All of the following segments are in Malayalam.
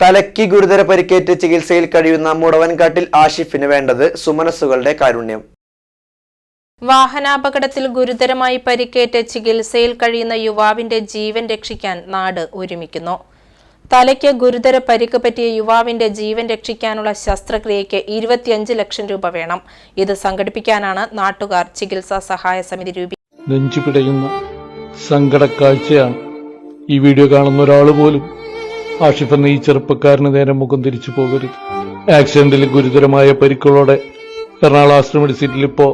തലയ്ക്ക് ഗുരുതര പരിക്കേറ്റ് ചികിത്സയിൽ കഴിയുന്ന മുടവൻകാട്ടിൽ ആഷിഫിന് വേണ്ടത് സുമനസ്സുകളുടെ കാരുണ്യം. വാഹനാപകടത്തിൽ ഗുരുതരമായി പരിക്കേറ്റ് ചികിത്സയിൽ കഴിയുന്ന യുവാവിന്റെ ജീവൻ രക്ഷിക്കാൻ നാട് ഒരുമിക്കുന്നു. തലയ്ക്ക് ഗുരുതര പരിക്ക് പറ്റിയ യുവാവിന്റെ ജീവൻ രക്ഷിക്കാനുള്ള ശസ്ത്രക്രിയയ്ക്ക് ഇരുപത്തിയഞ്ച് ലക്ഷം രൂപ വേണം. ഇത് സംഘടിപ്പിക്കാനാണ് നാട്ടുകാർ ചികിത്സാ സഹായ സമിതി രൂപീ നെഞ്ചു പിടയുന്ന സങ്കടക്കാഴ്ചയാണ് ഈ വീഡിയോ കാണുന്ന ഒരാൾ പോലും ആഷിഫ് എന്ന ഈ ചെറുപ്പക്കാരന് നേരെ മുഖം തിരിച്ചു പോകരുത്. ആക്സിഡന്റിൽ ഗുരുതരമായ പരിക്കുകളോടെ എറണാകുളം ആശ്രമ സീറ്റിൽ ഇപ്പോ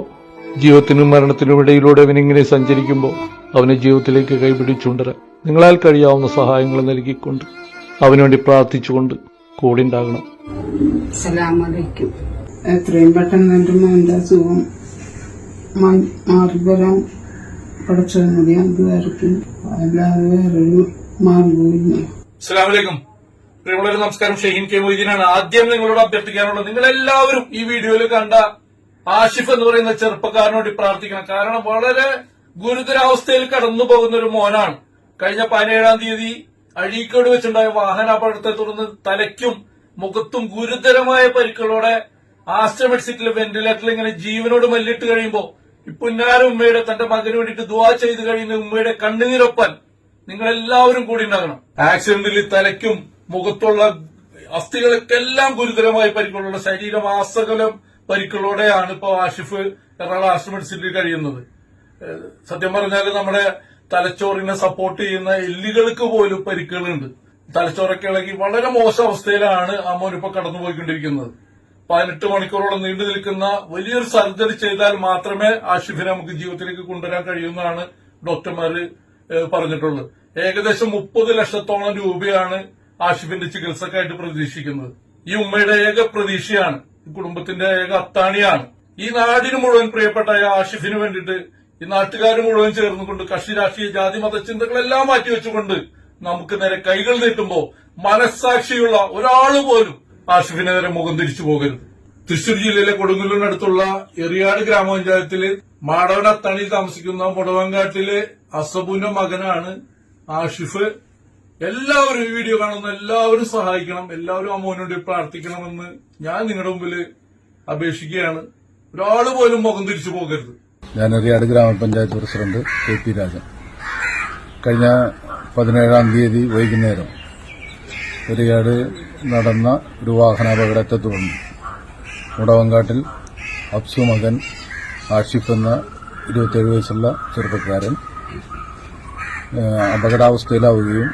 ജീവിതത്തിനും മരണത്തിനും ഇടയിലൂടെ അവനിങ്ങനെ സഞ്ചരിക്കുമ്പോൾ അവനെ ജീവിതത്തിലേക്ക് കൈപിടിച്ചുണ്ടരാൻ നിങ്ങളാൽ കഴിയാവുന്ന സഹായങ്ങൾ നൽകിക്കൊണ്ട് അവനുവേണ്ടി പ്രാർത്ഥിച്ചുകൊണ്ട് കൂടെ ഉണ്ടാകണം അസലാമലൈക്കും എത്രയും പെട്ടെന്ന് എന്റെ മോന്റെ അസുഖം മാറിവരാൻ പഠിച്ചത് മതി അത് വേറെ അല്ലാതെ വേറൊരു മാർഗവുമില്ല. അസ്സലാമലൈക്കും പ്രിയമുള്ളവരെ നമസ്കാരം. ഷഹീൻ കെ മൊയ്തീനാണ്. ആദ്യം നിങ്ങളോട് അഭ്യർത്ഥിക്കാനുള്ളത് നിങ്ങൾ എല്ലാവരും ഈ വീഡിയോയിൽ കണ്ട ആഷിഫ് എന്ന് പറയുന്ന ചെറുപ്പക്കാരനോട് പ്രാർത്ഥിക്കണം. കാരണം വളരെ ഗുരുതരാവസ്ഥയിൽ കടന്നു പോകുന്ന ഒരു മോനാണ്. കഴിഞ്ഞ പതിനേഴാം തീയതി അഴീക്കോട് വെച്ചുണ്ടായ വാഹന അപകടത്തെ തുടർന്ന് തലയ്ക്കും മുഖത്തും ഗുരുതരമായ പരിക്കുകളോടെ ആസ്റ്റമെഡ്സിറ്റിൽ വെന്റിലേറ്ററിൽ ഇങ്ങനെ ജീവനോട് മല്ലിട്ട് കഴിയുമ്പോൾ ഇപ്പൊ ഉമ്മയുടെ തന്റെ മകന് വേണ്ടിയിട്ട് ദുവാ ചെയ്ത് കഴിയുന്ന ഉമ്മയുടെ കണ്ണുനീരൊപ്പൻ നിങ്ങൾ എല്ലാവരും കൂടി ഉണ്ടാകണം. ആക്സിഡന്റിൽ തലയ്ക്കും മുഖത്തുള്ള അസ്ഥികളൊക്കെ എല്ലാം ഗുരുതരമായ പരിക്കുള്ള ശരീരം ആസകലം പരിക്കുകളോടെയാണ് ഇപ്പോൾ ആഷിഫ് എറണാകുളം ആശ്രമ മെഡിസിറ്റിൽ കഴിയുന്നത്. സത്യം പറഞ്ഞാൽ നമ്മുടെ തലച്ചോറിനെ സപ്പോർട്ട് ചെയ്യുന്ന എല്ലുകൾക്ക് പോലും പരിക്കുകളുണ്ട്. തലച്ചോറൊക്കെ ഇളകി വളരെ മോശം അവസ്ഥയിലാണ് ആ മോൻ ഇപ്പൊ കടന്നുപോയിക്കൊണ്ടിരിക്കുന്നത്. പതിനെട്ട് മണിക്കൂറോളം നീണ്ടു നിൽക്കുന്ന വലിയൊരു സർജറി ചെയ്താൽ മാത്രമേ ആഷിഫിനെ നമുക്ക് ജീവിതത്തിലേക്ക് കൊണ്ടുവരാൻ കഴിയുമെന്നാണ് ഡോക്ടർമാര് പറഞ്ഞിട്ടുള്ളത് ഏകദേശം മുപ്പത് ലക്ഷത്തോളം രൂപയാണ് ആഷിഫിന്റെ ചികിത്സക്കായിട്ട് പ്രതീക്ഷിക്കുന്നത്. ഈ ഉമ്മയുടെ ഏക പ്രതീക്ഷയാണ് കുടുംബത്തിന്റെ ഏക അത്താണിയാണ്. ഈ നാടിന് മുഴുവൻ പ്രിയപ്പെട്ട ആഷിഫിന് വേണ്ടിയിട്ട് ഈ നാട്ടുകാർ മുഴുവൻ ചേർന്നുകൊണ്ട് കക്ഷി രാഷ്ട്രീയ ജാതി മത ചിന്തകളെല്ലാം മാറ്റിവെച്ചുകൊണ്ട് നമുക്ക് നേരെ കൈകൾ നീട്ടുമ്പോ മനസ്സാക്ഷിയുള്ള ഒരാൾ പോലും ആഷിഫിനെ നേരെ മുഖം തിരിച്ചു പോകരുത്. തൃശൂർ ജില്ലയിലെ കൊടുങ്ങല്ലൂരിനടുത്തുള്ള എറിയാട് ഗ്രാമപഞ്ചായത്തിൽ മാടവനത്തണിയിൽ താമസിക്കുന്ന മുടവങ്കാട്ടിലെ അസബുന്റെ മകനാണ് ആഷിഫ്. എല്ലാവരും ഈ വീഡിയോ കാണുന്ന എല്ലാവരും സഹായിക്കണം. എല്ലാവരും ആ മോനോട് പ്രാർത്ഥിക്കണമെന്ന് ഞാൻ നിങ്ങളുടെ മുമ്പിൽ അപേക്ഷിക്കുകയാണ്. ഒരാൾ പോലും മുഖം തിരിച്ചു പോകരുത്. ഞാൻ എറിയാട് ഗ്രാമപഞ്ചായത്ത് പ്രസിഡന്റ് കെ പി രാജൻ. കഴിഞ്ഞ പതിനേഴാം തീയതി വൈകുന്നേരം എറിയാട് നടന്ന ഒരു വാഹനാപകടത്തെ തുടർന്ന് മുടവങ്കാട്ടിൽ അബ്സു മകൻ ആഷിഫ് എന്ന ഇരുപത്തേഴ് വയസ്സുള്ള ചെറുപ്പക്കാരൻ അപകടാവസ്ഥയിലാവുകയും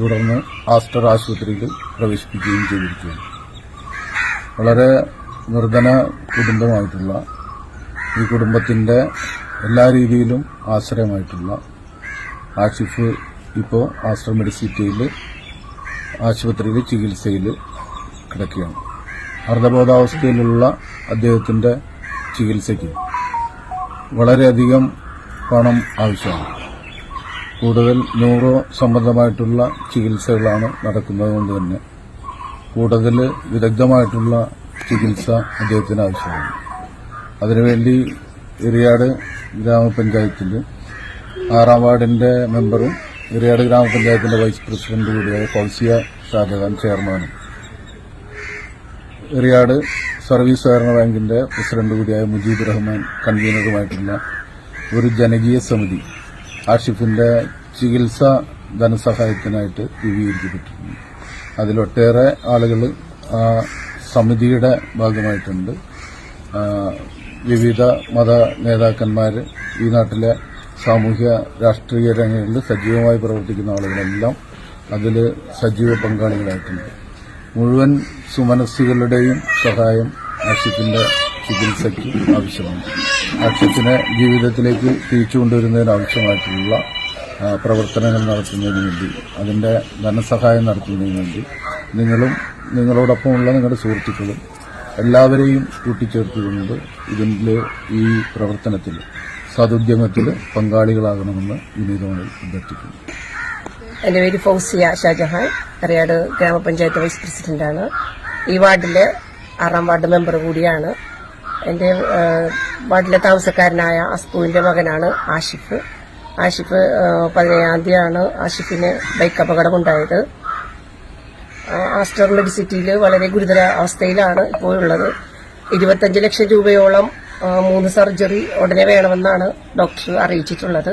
തുടർന്ന് ആസ്റ്റർ ആശുപത്രിയിൽ പ്രവേശിപ്പിക്കുകയും ചെയ്തിരിക്കുകയാണ്. വളരെ നിർധന കുടുംബമായിട്ടുള്ള ഈ കുടുംബത്തിന്റെ എല്ലാ രീതിയിലും ആശ്രയമായിട്ടുള്ള ആഷിഫ് ഇപ്പോൾ ആസ്റ്റർ മെഡിസിറ്റിയിൽ ആശുപത്രിയിൽ ചികിത്സയിൽ കിടക്കുകയാണ്. അർദ്ധബോധാവസ്ഥയിലുള്ള അദ്ദേഹത്തിന്റെ ചികിത്സയ്ക്ക് വളരെയധികം പണം ആവശ്യമാണ്. കൂടുതൽ ന്യൂറോ സംബന്ധമായിട്ടുള്ള ചികിത്സകളാണ് നടക്കുന്നത് കൊണ്ട് തന്നെ കൂടുതൽ വിദഗ്ധമായിട്ടുള്ള ചികിത്സ അദ്ദേഹത്തിന് ആവശ്യമാണ്. അതിനുവേണ്ടി എറിയാട് ഗ്രാമപഞ്ചായത്തിൽ ആറാം വാർഡിന്റെ മെമ്പറും എറിയാട് ഗ്രാമപഞ്ചായത്തിന്റെ വൈസ് പ്രസിഡന്റ് കൂടിയായ ഫൗസിയ ഷാജഹാൻ ചെയർമാനും. എറിയാട് സർവീസ് സഹകരണ ബാങ്കിന്റെ പ്രസിഡന്റ് കൂടിയായ മുജീബ് റഹ്മാൻ കൺവീനറുമായിട്ടുള്ള ഒരു ജനകീയ സമിതി ആഷിഫിന്റെ ചികിത്സ ധനസഹായത്തിനായിട്ട് രൂപീകരിക്കപ്പെട്ടിട്ടുണ്ട്. അതിലൊട്ടേറെ ആളുകൾ ആ സമിതിയുടെ ഭാഗമായിട്ടുണ്ട്. വിവിധ മത നേതാക്കന്മാർ ഈ നാട്ടിലെ സാമൂഹ്യ രാഷ്ട്രീയ രംഗങ്ങളിൽ സജീവമായി പ്രവർത്തിക്കുന്ന ആളുകളെല്ലാം അതിൽ സജീവ പങ്കാളികളായിട്ടുണ്ട്. മുഴുവൻ സുമനസ്സുകളുടെയും സഹായം ആഷിഫിന്റെ ചികിത്സയ്ക്ക് ആവശ്യമാണ്. അക്ഷത്തിനെ ജീവിതത്തിലേക്ക് തിരിച്ചു കൊണ്ടുവരുന്നതിന് ആവശ്യമായിട്ടുള്ള പ്രവർത്തനങ്ങൾ നടത്തുന്നതിന് വേണ്ടി അതിന്റെ ധനസഹായം നടത്തുന്നതിന് വേണ്ടി നിങ്ങളും നിങ്ങളോടൊപ്പമുള്ള നിങ്ങളുടെ സുഹൃത്തുക്കളും എല്ലാവരെയും കൂട്ടിച്ചേർത്തുകൊണ്ട് ഇതിന്റെ ഈ പ്രവർത്തനത്തിൽ സതുദ്യമത്തിൽ പങ്കാളികളാകണമെന്ന് വിനീതമായി അഭ്യർത്ഥിക്കുന്നു. എന്റെ പേര് ഫൗസിയ ഷാജഹാൻ. അറിയാട് ഗ്രാമപഞ്ചായത്ത് വൈസ് പ്രസിഡന്റാണ്. ഈ വാർഡിലെ ആറാം വാർഡ് മെമ്പർ കൂടിയാണ് എന്റെ വാട്ടിലെ താമസക്കാരനായ അസ്കുവിന്റെ മകനാണ് ആഷിഫ്. ആഷിഫ് പതിനേഴാം തീയതിയാണ് ആഷിഫിന് ബൈക്ക് അപകടമുണ്ടായത്. ആസ്റ്റർ മെഡിസിറ്റിയിൽ വളരെ ഗുരുതര അവസ്ഥയിലാണ് ഇപ്പോൾ ഉള്ളത്. ഇരുപത്തഞ്ച് ലക്ഷം രൂപയോളം മൂന്ന് സർജറി ഉടനെ വേണമെന്നാണ് ഡോക്ടർ അറിയിച്ചിട്ടുള്ളത്.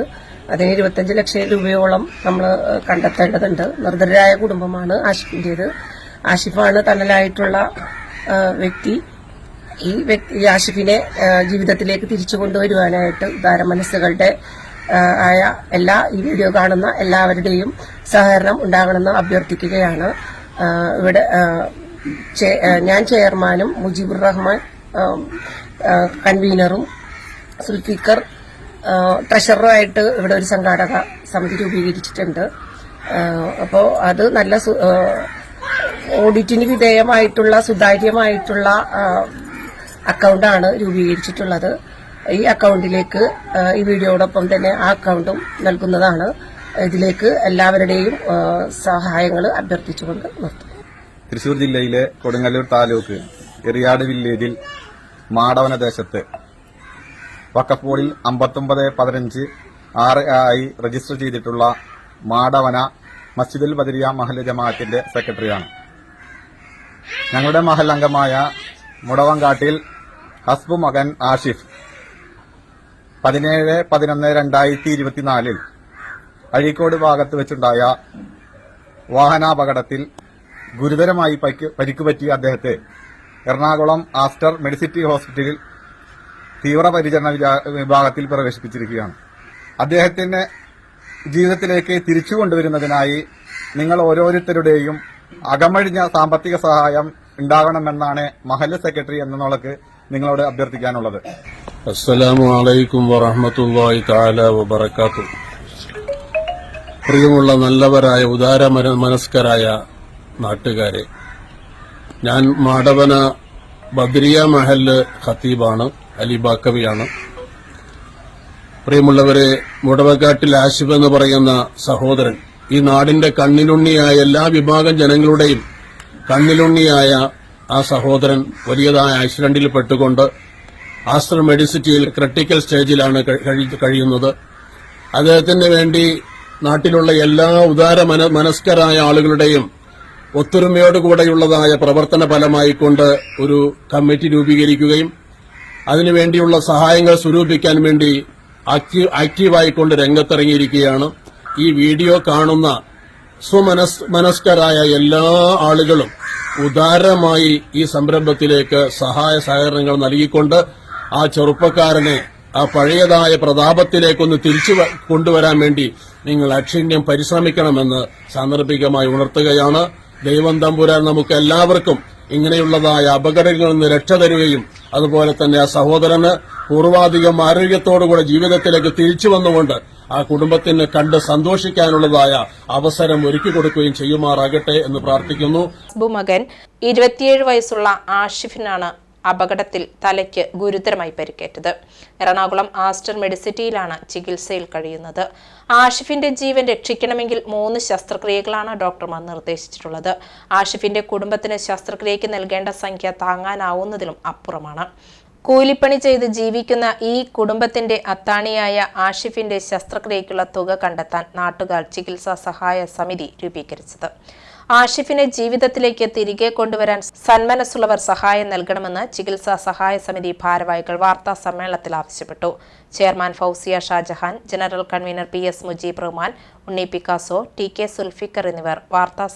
അതിന് ഇരുപത്തഞ്ച് ലക്ഷം രൂപയോളം നമ്മൾ കണ്ടെത്തേണ്ടതുണ്ട്. നിർദ്ധരായ കുടുംബമാണ് ആഷിഫിന്റേത് ആഷിഫാണ് തണലായിട്ടുള്ള വ്യക്തി. ഈ വ്യക്തി യാഷിഫിനെ ജീവിതത്തിലേക്ക് തിരിച്ചു കൊണ്ടുവരുവാനായിട്ട് ഉദാര മനസ്സുകളുടെ ആയ എല്ലാ ഈ വീഡിയോ കാണുന്ന എല്ലാവരുടെയും സഹകരണം ഉണ്ടാകണമെന്ന് അഭ്യർത്ഥിക്കുകയാണ്. ഇവിടെ ഞാൻ ചെയർമാനും മുജീബുർ റഹ്മാൻ കൺവീനറും സുൽഫിക്കർ ട്രഷററുമായിട്ട് ഇവിടെ ഒരു സംഘാടക സമിതി രൂപീകരിച്ചിട്ടുണ്ട്. അപ്പോൾ അത് നല്ല ഓഡിറ്റിന് വിധേയമായിട്ടുള്ള സുതാര്യമായിട്ടുള്ള അക്കൗണ്ടാണ് രൂപീകരിച്ചിട്ടുള്ളത്. ഈ അക്കൗണ്ടിലേക്ക് ഈ വീഡിയോടൊപ്പം തന്നെ ആ അക്കൗണ്ടും നൽകുന്നതാണ്. ഇതിലേക്ക് എല്ലാവരുടെയും സഹായങ്ങൾ അഭ്യർത്ഥിച്ചുകൊണ്ട് നിർത്തും തൃശൂർ ജില്ലയിലെ കൊടുങ്ങല്ലൂർ താലൂക്ക് എറിയാട് വില്ലേജിൽ മാടവന ദേശത്ത് വക്കഫ് ബോർഡിൽ അമ്പത്തൊമ്പത് പതിനഞ്ച് ആറ് ആയി രജിസ്റ്റർ ചെയ്തിട്ടുള്ള മാടവന മസ്ജിദുൽ ബദരിയ മഹൽ ജമാഅത്തിന്റെ സെക്രട്ടറിയാണ് ഞങ്ങളുടെ മഹൽ അംഗമായ മുടവങ്കാട്ടിൽ ഹസ്ബു മകൻ ആഷിഫ്. പതിനേഴ് പതിനൊന്ന് രണ്ടായിരത്തി ഇരുപത്തിനാലിൽ അഴീക്കോട് ഭാഗത്ത് വെച്ചുണ്ടായ വാഹനാപകടത്തിൽ ഗുരുതരമായി പരിക്ക് പരിക്കുപറ്റിയ അദ്ദേഹത്തെ എറണാകുളം ആസ്റ്റർ മെഡിസിറ്റി ഹോസ്പിറ്റലിൽ തീവ്രപരിചരണ വിഭാഗത്തിൽ പ്രവേശിപ്പിച്ചിരിക്കുകയാണ്. അദ്ദേഹത്തിന്റെ ജീവിതത്തിലേക്ക് തിരിച്ചു കൊണ്ടുവരുന്നതിനായി നിങ്ങൾ ഓരോരുത്തരുടെയും അകമഴിഞ്ഞ സാമ്പത്തിക സഹായം ഉണ്ടാകണമെന്നാണ് മഹല്ല് സെക്രട്ടറി എന്ന നിങ്ങളോട് അഭ്യർത്ഥിക്കാനുള്ളത്. അസ്സലാമു അലൈക്കും വറഹമത്തല്ലാഹി താല വബർക്കാത്തു പ്രിയമുള്ള നല്ലവരായ ഉദാര മന- മനസ്കരായ നാട്ടുകാരെ ഞാൻ മാടവന ബദ്രിയ മഹൽ ഖത്തീബാണ് അലിബാക്കവിയാണ് പ്രിയമുള്ളവരെ മുടവക്കാട്ടിൽ ആശിഫ് എന്ന് പറയുന്ന സഹോദരൻ ഈ നാടിന്റെ കണ്ണിലുണ്ണിയായ എല്ലാ വിഭാഗം ജനങ്ങളുടെയും കണ്ണിലുണ്ണിയായ ആ സഹോദരൻ വലിയതായ ആക്സിഡന്റിൽ പെട്ടുകൊണ്ട് ആസ്റ്റർ മെഡിസിറ്റിയിൽ ക്രിട്ടിക്കൽ സ്റ്റേജിലാണ് കഴി- കഴി- കഴിയുന്നത്. അദ്ദേഹത്തിന് വേണ്ടി നാട്ടിലുള്ള എല്ലാ ഉദാര മന- മനസ്കരായ ആളുകളുടെയും ഒത്തൊരുമയോടുകൂടെയുള്ളതായ പ്രവർത്തന ഫലമായിക്കൊണ്ട് ഒരു കമ്മിറ്റി രൂപീകരിക്കുകയും അതിനുവേണ്ടിയുള്ള സഹായങ്ങൾ സ്വരൂപിക്കാൻ വേണ്ടി ആക്റ്റീവ് ആക്റ്റീവായിക്കൊണ്ട് രംഗത്തിറങ്ങിയിരിക്കുകയാണ്. ഈ വീഡിയോ കാണുന്ന സ്വമനസ് എല്ലാ ആളുകളും ഉദാരമായി ഈ സംരംഭത്തിലേക്ക് സഹായ സഹകരണങ്ങൾ നൽകിക്കൊണ്ട് ആ ചെറുപ്പക്കാരനെ ആ പഴയതായ പ്രതാപത്തിലേക്കൊന്ന് തിരിച്ചു കൊണ്ടുവരാൻ വേണ്ടി നിങ്ങൾ അക്ഷിണ്യം പരിശ്രമിക്കണമെന്ന് സാന്ദർഭികമായി ഉണർത്തുകയാണ്. ദൈവം തമ്പുരാൻ നമുക്ക് എല്ലാവർക്കും ഇങ്ങനെയുള്ളതായ അപകടങ്ങളിൽ നിന്ന് രക്ഷ തരുകയും അതുപോലെ തന്നെ ആ സഹോദരന് പൂർവാധികം ആരോഗ്യത്തോടുകൂടെ ജീവിതത്തിലേക്ക് തിരിച്ചു വന്നുകൊണ്ട് ആ കുടുംബത്തിന് കണ്ട് സന്തോഷിക്കാനുള്ളതായ അവസരം ഒരുക്കി കൊടുക്കുകയും ചെയ്യുമാറാകട്ടെ എന്ന് പ്രാർത്ഥിക്കുന്നു. മകൻ ഇരുപത്തിയേഴ് വയസ്സുള്ള ആഷിഫിനാണ് അപകടത്തിൽ തലയ്ക്ക് ഗുരുതരമായി പരിക്കേറ്റത്. എറണാകുളം ആസ്റ്റർ മെഡിസിറ്റിയിലാണ് ചികിത്സയിൽ കഴിയുന്നത്. ആഷിഫിന്റെ ജീവൻ രക്ഷിക്കണമെങ്കിൽ മൂന്ന് ശസ്ത്രക്രിയകളാണ് ഡോക്ടർമാർ നിർദ്ദേശിച്ചിട്ടുള്ളത്. ആഷിഫിന്റെ കുടുംബത്തിന് ശസ്ത്രക്രിയയ്ക്ക് നൽകേണ്ട സംഖ്യ താങ്ങാനാവുന്നതിലും അപ്പുറമാണ്. കൂലിപ്പണി ചെയ്ത് ജീവിക്കുന്ന ഈ കുടുംബത്തിന്റെ അത്താണിയായ ആഷിഫിന്റെ ശസ്ത്രക്രിയയ്ക്കുള്ള തുക കണ്ടെത്താൻ നാട്ടുകാർ ചികിത്സാ സഹായ സമിതി രൂപീകരിച്ചത്. ആഷിഫിനെ ജീവിതത്തിലേക്ക് തിരികെ കൊണ്ടുവരാൻ സന്മനസ്സുള്ളവർ സഹായം നൽകണമെന്ന് ചികിത്സാ സഹായ സമിതി ഭാരവാഹികൾ വാർത്താ സമ്മേളനത്തിൽ ആവശ്യപ്പെട്ടു. Chairman Fousia Shajahan general convener P S Mujeeb Rahman Unni Picasso T K Sulfikar എന്നിവർ വാർത്താ